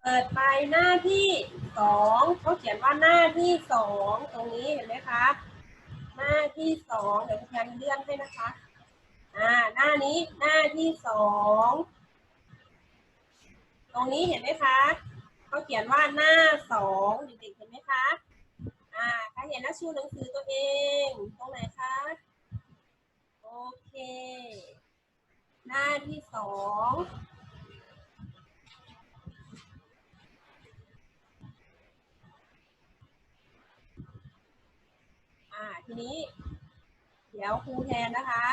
เปิดไปหน้าที่สองเขาเขียนว่าหน้าที่สองตรงนี้เห็นไหมคะ หน้าที่สองเดี๋ยวคุณแพนเลื่อนให้นะคะอ่าหน้านี้หน้าที่สองตรงนี้เห็นไหมคะเขาเขียนว่าหน้าสองเด็กๆเห็นไหมคะอ่าใครเห็นแล้วชูหนังสือตัวเองตรงไหนคะ โอเค หน้าที่สองอ่าทีนี้ เดี๋ยวครูแทนนะคะ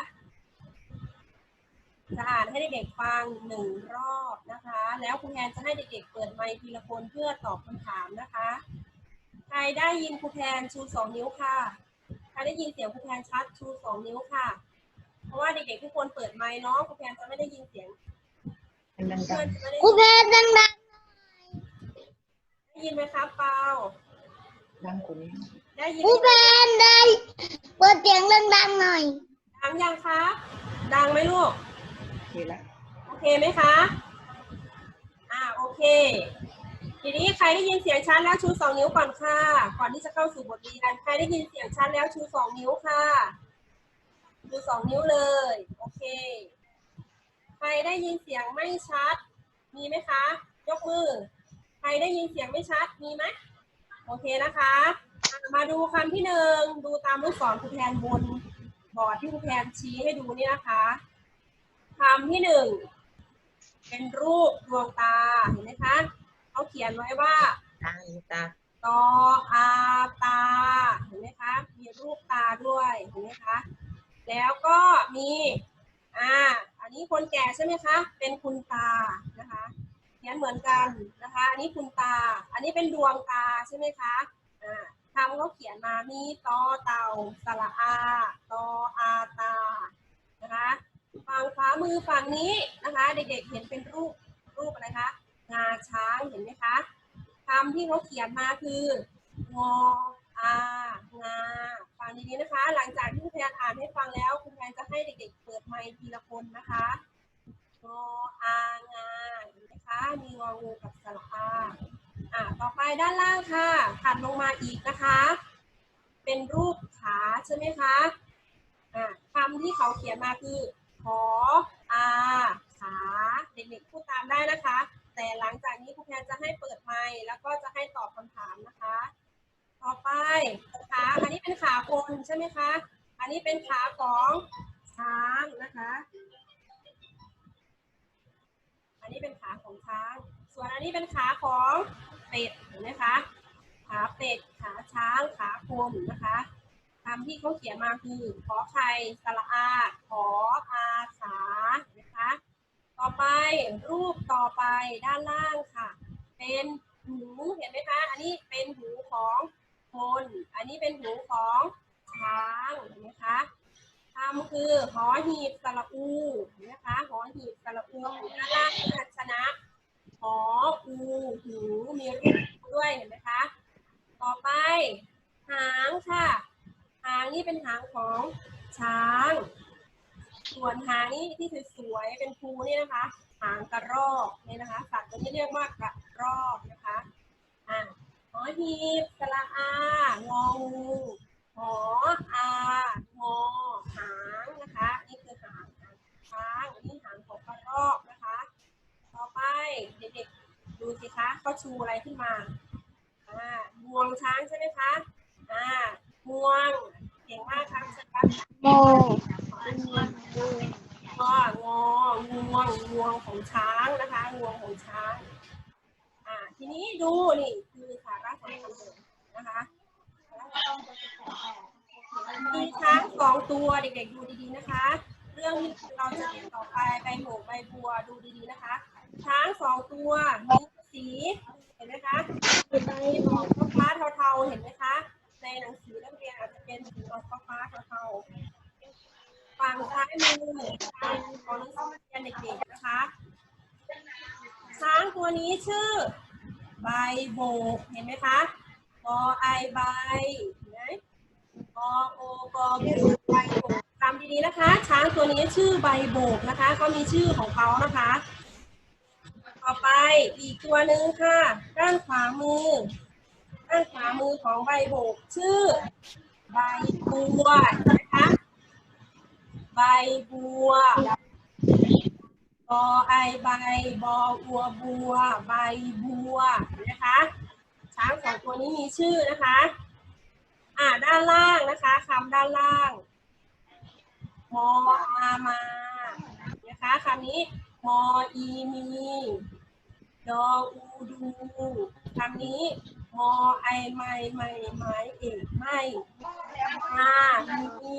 จะอ่านให้เด็กๆฟังหนึ่งรอบนะคะ แล้วครูแทนจะให้เด็กๆเปิดไมค์ทีละคนเพื่อตอบคำถามนะคะ ใครได้ยินครูแทนชูสองนิ้วค่ะ ใครได้ยินเสียงครูแทนชัดชูสองนิ้วค่ะ เพราะว่าเด็กๆทุกคนเปิดไมค์เนาะครูแทนจะไม่ได้ยินเสียงดังเพื่อนจะไม่ได้ครูเพชรดังได้ยินไหมครับเปาๆดังกว่านี้ได้ยิๆนครูเพชรได้เปิดเสียงดังๆหน่อยดังยังครับดังไหมลูกโอเคละโอเคไหมคะอ่าโอเค ทีนี้ใครได้ยินเสียงชัดแล้วชูสองนิ้วก่อนค่ะ ก่อนที่จะเข้าสู่บทเรียนใครได้ยินเสียงชัดแล้วชูสองนิ้วค่ะ ชูสองนิ้วเลย โอเค ใครได้ยินเสียงไม่ชัด มีไหมคะ ยกมือ ใครได้ยินเสียงไม่ชัด มีไหม โอเคนะคะอะมาดูคำที่หนึ่ง ดูตามลูกศรครูแทนบนบอร์ดที่ครูแทนชี้ให้ดูนี่นะคะคำที่หนึ่ง เป็นรูปดวงตา เห็นไหมคะ เขาเขียนไว้ว่าตาตาตออาตา เห็นไหมคะ มีรูปตาด้วย เห็นไหมคะ แล้วก็มี อ่า อันนี้คนแก่ใช่ไหมคะ เป็นคุณตานะคะเขียนเหมือนกันนะคะ อันนี้คุณตา อันนี้เป็นดวงตาใช่ไหมคะ อ่าคำเขาเขียนมามีตอเต่าสระอาตออาตา นะคะฝั่งขวามือฝั่งนี้นะคะ เด็กๆเห็นเป็นรูปรูปอะไรคะ งาช้างเห็นไหมคะคำที่เขาเขียนมาคืองออา ดีๆนะคะ หลังจากที่คุณแพนอ่านให้ฟังแล้ว คุณแพนจะให้เด็กๆ เปิดไมค์ทีละคนนะคะงออางาเห็นไหมคะมีงองูกับสระอาอ่าต่อไปด้านล่างค่ะถัดลงมาอีกนะคะ เป็นรูปขาใช่ไหมคะอ่าคำที่เขาเขียนมาคือขออาขาเด็กๆพูดตามได้นะคะ แต่หลังจากนี้ครูแพนจะให้เปิดไมค์แล้วก็จะให้ตอบคำถามนะคะ ต่อไปขาอันนี้เป็นขาคนใช่ไหมคะ อันนี้เป็นขาของช้างนะคะ อันนี้เป็นขาของช้าง ส่วนอันนี้เป็นขาของเป็ดเห็นไหมคะขาเป็ดขาช้างขาคนนะคะคำที่เขาเขียนมาคือขอไข่สระอาขออาขานะคะ ต่อไปรูปต่อไปด้านล่างค่ะ เป็นหูเห็นไหมคะ อันนี้เป็นหูของ คน อันนี้เป็นหูของช้างเห็นไหมคะคำคือหอหีบสระอูเห็นไหมคะหอหีบสระอูด้านล่างคือชนะหออูหูมีรูปด้วยเห็นไหมคะต่อไป หางค่ะ หางนี่เป็นหางของช้าง ส่วนหางนี่ที่สวยๆเป็นภูนี่นะคะ หางกระรอกนี่นะคะสัตว์ตัวนี้เรียกว่ากระรอกนะคะ อ่า หอหีบสระอางองูหออางอหางนะคะนี่คือหางช้างอันนี้หางของกระรอกนะคะ ต่อไปเด็กๆดูสิคะเขาชูอะไรขึ้นมาอ่างวงช้างใช่ไหมคะอ่างวงเก่งมากครับชัดครับโมงององวงงวงของช้างนะคะงวงของช้างอ่าทีนี้ดูนี่ นะคะมีช้างสองตัวเด็กๆดูดีๆนะคะ เรื่องที่เราจะเรียนต่อไปใบหมูใบบัวดูดีๆนะคะ ช้างสองตัวมีสีเห็นไหมคะมีออกฟ้าเทาๆเห็นไหมคะในหนังสือนักเรียนอาจจะเป็นสีออกฟ้าเทาๆฝั่งซ้ายมือเป็นของนักเรียนเด็กๆนะคะช้างตัวนี้ชื่อ ใบโบกเห็นไหมคะบอไอใบเห็นไหมบอโอบอบูใบโบกจำดีๆนะคะ ช้างตัวนี้ชื่อใบโบกนะคะเขามีชื่อของเขานะคะ ต่อไปอีกตัวหนึ่งค่ะด้านขวามือด้านขวามือของใบโบกชื่อ ใบบัวนะคะ ใบบัว บอไอใบบออัวบัว ใบบัวนะคะช้างสองตัวนี้มีชื่อนะคะ อ่าด้านล่างนะคะคำด้านล่างมออามานะคะคำนี้มออีมีดออูดูคำนี้ มอไอไม่ไม่ไม้เอกไม่มามี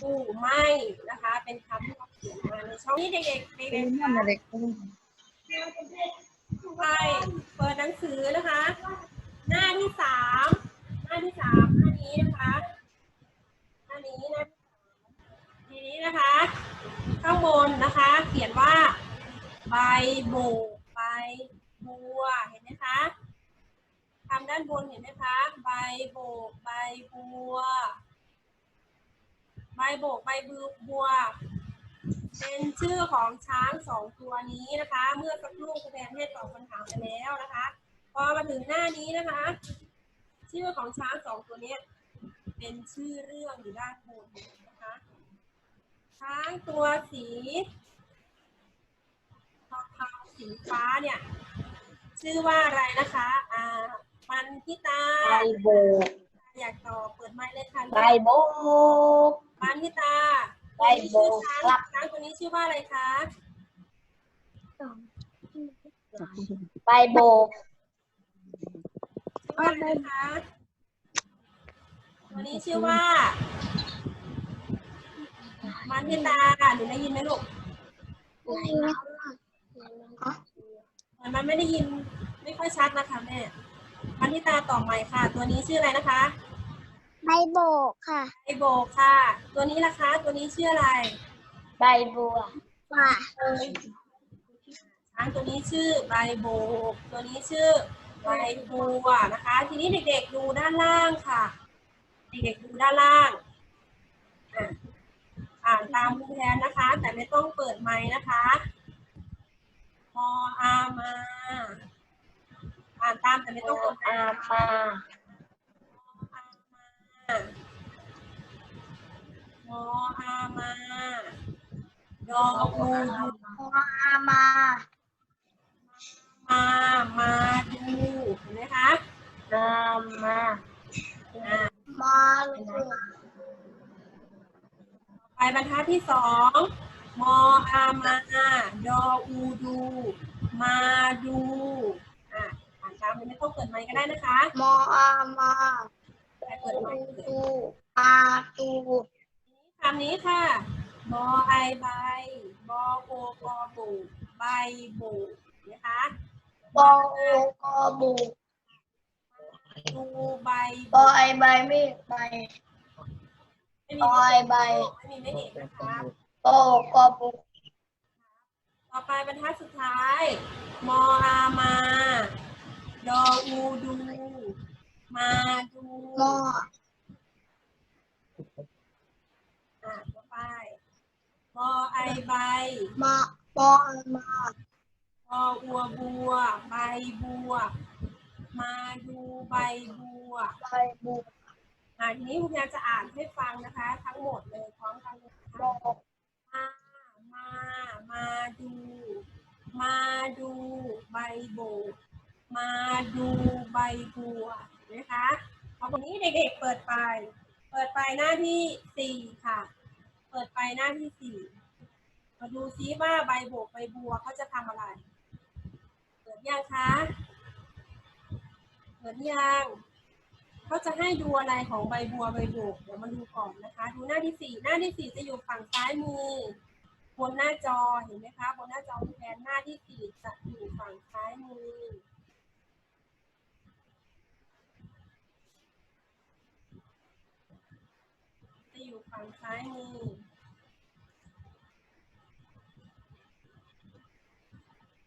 ดูไม่นะคะ เป็นคำที่เขาเขียนมาในช่องนี้เด็กๆเด็กเป็นๆนั่ะไรก็ไปเปิดหนังสือนะคะ หน้าที่สามหน้าที่สามหน้านี้นะคะหน้านี้นะทีนี้นะคะ ข้างบนนะคะ เขียนว่าใบโบกใบบัวเห็นไหมคะ คำด้านบนเห็นไหมคะ ใบโบก ใบบัว ใบโบก ใบบัว เป็นชื่อของช้างสองตัวนี้นะคะ เมื่อสักครู่คุณแทนให้ตอบคำถามไปแล้วนะคะ พอมาถึงหน้านี้นะคะ ชื่อของช้างสองตัวนี้เป็นชื่อเรื่องอยู่ด้านบนนะคะ ช้างตัวสีทาๆสีฟ้าเนี่ย ชื่อว่าอะไรนะคะ อ่า ปันพิตาใบโบกอยากตอบเปิดไมค์เลยค่ะใบโบกปันพิตาใบโบกช้างครับช้างตัวนี้ชื่อว่าอะไรคะใบโบกชื่อว่าอะไรคะตัวนี้ชื่อว่ามันพิตาหนูได้ยินไหมลูกอะไรนะเหมือนมันไม่ได้ยินไม่ค่อยชัดนะคะแม่ มันพิตาต่อใหม่ค่ะ ตัวนี้ชื่ออะไรนะคะใบโบกค่ะ ไอโบกค่ะ ตัวนี้ล่ะคะตัวนี้ชื่ออะไรใบบัวค่ะช้างตัวนี้ชื่อใบโบก ตัวนี้ชื่อใบบัวนะคะ ทีนี้เด็กๆดูด้านล่างค่ะ เด็กๆดูด้านล่างอะอ่านตามคุณแทนนะคะ แต่ไม่ต้องเปิดไมค์นะคะพออามา อ่านตามแต่ไม่ต้องเปิดไมอาค์มามออามาดออู อามา มา มาดูเห็นไหมคะ อามา อ่า มาลูก ไปบรรทัดที่สองมออามาดออูดู มาดูอะอ่านตาม เลยไม่ต้องเปิดไมค์ก็ได้นะคะ มออามาแต่เปิดไมค์เลยตูอาตูคำนี้ค่ะบอไอใบบอโอกอบูใบบูนะคะบอโอกอบูดูใบบอไอใบไม่ใบไม่บมีอไอใบไม่มีไม่เห็นนะคะบอโอกอบูต่อไปบรรทัดสุดท้าย มออามา ดออูดู มาดูมออะต่อไปมอไอใบมาบอมาพออัวบัว ใบบัว มาดูใบบัวใบบูอ่าทีนี้คุณยายจะอ่านให้ฟังนะคะ ทั้งหมดเลยพร้อมกันเลยนะคะบอมามา มาดู มาดูใบโบก มาดูใบบัวนะคะเอาวันนี้เด็กๆเปิดไป เปิดไปหน้าที่สี่ค่ะ เปิดไปหน้าที่สี่มาดูซิว่าใบโบกใบบัวเขาจะทำอะไร เปิดยังคะเปิดยังเขาจะให้ดูอะไรของใบบัวใบโบกเดี๋ยวมาดูก่อนนะคะ ดูหน้าที่สี่หน้าที่สี่จะอยู่ฝั่งซ้ายมือบนหน้าจอเห็นไหมคะบนหน้าจอแทนหน้าที่สี่จะอยู่ฝั่งซ้ายมือ จะอยู่ฝั่งซ้ายมือ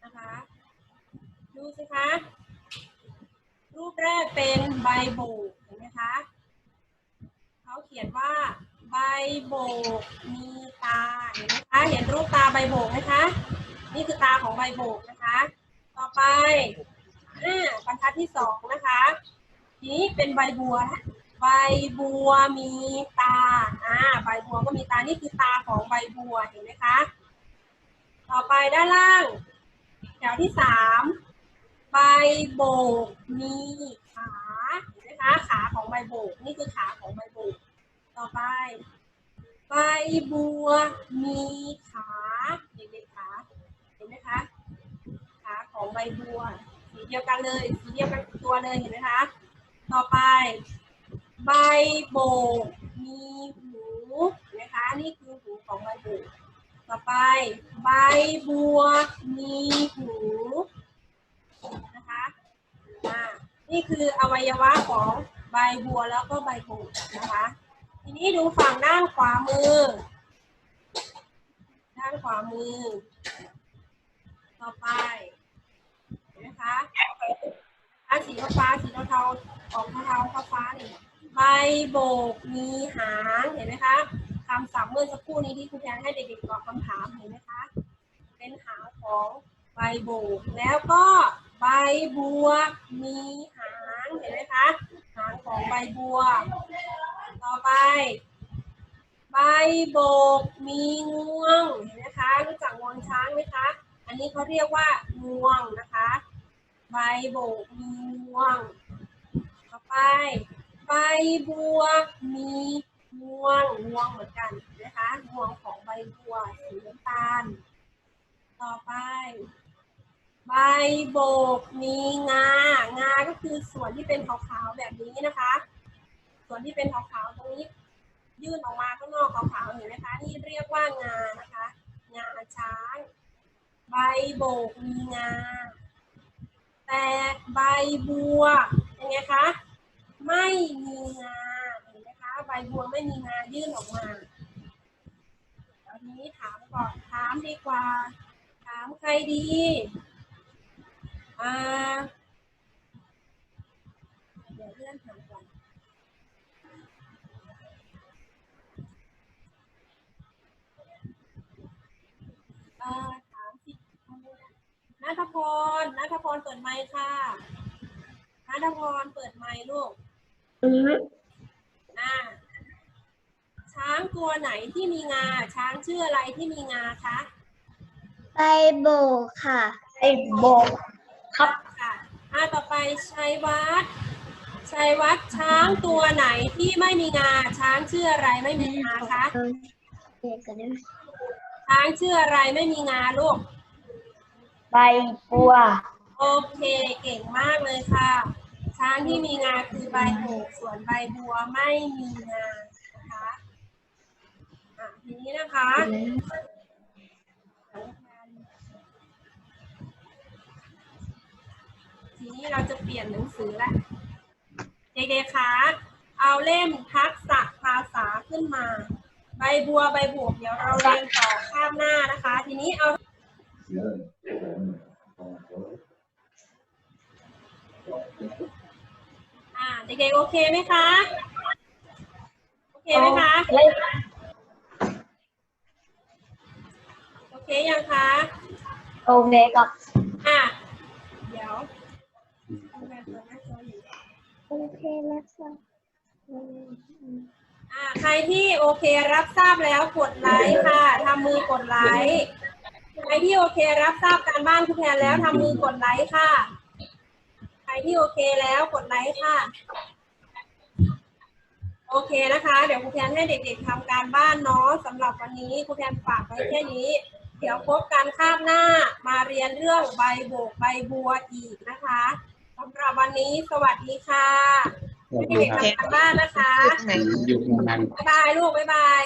นะคะ ดูสิคะ รูปแรกเป็นใบโบกเห็นไหมคะ เขาเขียนว่า ใบโบกมีตา เห็นไหมคะ เห็นรูปตาใบโบกไหมคะ นี่คือตาของใบโบกนะคะ ต่อไปอ่าบรรทัดที่สองนะคะ ทีนี้เป็นใบบัวนะ ใบบัวมีตา อ่า ใบบัวก็มีตา นี่คือตาของใบบัว เห็นไหมคะ ต่อไปด้านล่าง แถวที่สามใบโบกมีขา เห็นไหมคะ ขาของใบโบก นี่คือขาของใบโบก ต่อไป ใบบัวมีขา เด็กๆขา เห็นไหมคะ ขาของใบบัว สีเดียวกันเลย สีเดียวกันตัวเลย เห็นไหมคะ ต่อไป ใบโบกมีหูนไหมคะนี่คือหูของใบโบกต่อไป ใบบัวมีหูนะคะอ่านี่คืออวัยวะของใบบัวแล้วก็ใบโบกนะคะ ทีนี้ดูฝั่งด้านขวามือ ด้านขวามือ ต่อไปนไหมคะอันสีฟ้าสีเทาๆออกเทาๆฟ้าๆนี่ ใบโบกมีหางเห็นไหมคะคำศัพท์เมื่อสักครู่นี้ที่ครูแพนให้เด็กๆตอบคำถามเห็นไหมคะ เป็นหางของใบโบก แล้วก็ใบบัวมีหางเห็นไหมคะ หางของใบบัว ต่อไป ใบโบกมีงวงเห็นไหมคะรู้จักงวงช้างไหมคะ อันนี้เขาเรียกว่างวงนะคะ ใบโบกมีงวง ต่อไป ใบบัวมีงวงงวงเหมือนกันนะคะงวงของใบบัวสีน้ำตาล ต่อไป ใบโบกมีงา งาก็คือส่วนที่เป็นขาวๆแบบนี้นะคะ ส่วนที่เป็นขาวๆตรงนี้ ยื่นออกมาข้างนอกขาวๆเห็นไหมคะนี่เรียกว่างานะคะ งาช้างใบโบกมีงา แต่ใบบัวเป็นไงคะ ไม่มีงาเห็นไหมคะ ใบบัวไม่มีงายื่นออกมาตอนนี้ถามก่อนถามดีกว่า ถามใครดีอ่าเดี๋ยวเลื่อนถามก่อนอ่อถามสินัทพรนัทพรเปิดไมค์ค่ะนัทพรเปิดไมค์ลูก อ่าช้างตัวไหนที่มีงา ช้างชื่ออะไรที่มีงาคะใบโบกค่ะ ไอ้โบกครับค่ะอ่าต่อไปชัยวัฒน์ชัยวัฒน์ช้างตัวไหนที่ไม่มีงา ช้างชื่ออะไรไม่มีงาคะเด็กกันนะช้างชื่ออะไรไม่มีงาลูก ใบบัว โอเค เก่งมากเลยค่ะ ช้างที่มีงาคือใบโบกส่วนใบบัวไม่มีงานะคะอะทีนี้นะคะทีนี้เราจะเปลี่ยนหนังสือละเด็กๆคะเอาเล่มทักษะภาษาขึ้นมา ใบบัวใบบวกเดี๋ยวเราเรียนต่อข้ามหน้านะคะ ทีนี้เอาอ่า เด็กๆโอเคไหมคะ โอเคไหมคะ โอเคยังคะ โอเคกับ อะ เดี๋ยวคุณแม่เปิดหน้าจออยู่โอเคแล้วค่ะอ่าใครที่โอเครับทราบแล้วกดไลค์ค่ะ ทำมือกดไลค์ ใครที่โอเครับทราบการบ้านคุณแทนแล้วทำมือกดไลค์ค่ะใค รที่โอเคแล้วกดไลค์ค่ะ โอเคนะคะ เดี๋ยวครูแทนให้เด็ก ๆทำการบ้านเนาะสำหรับวันนี้ครูแทนฝากไว้แค่นี้ เดี๋ยวพบกันคาบหน้ามาเรียนเรื่องใบโบกใบบัวอีกนะคะสำหรับวันนี้สวัสดีค่ะให้เด็กๆทำการบ้านนะคะไหนอยู่ตรงนั้นบ๊ายบายลูกบ๊ายบาย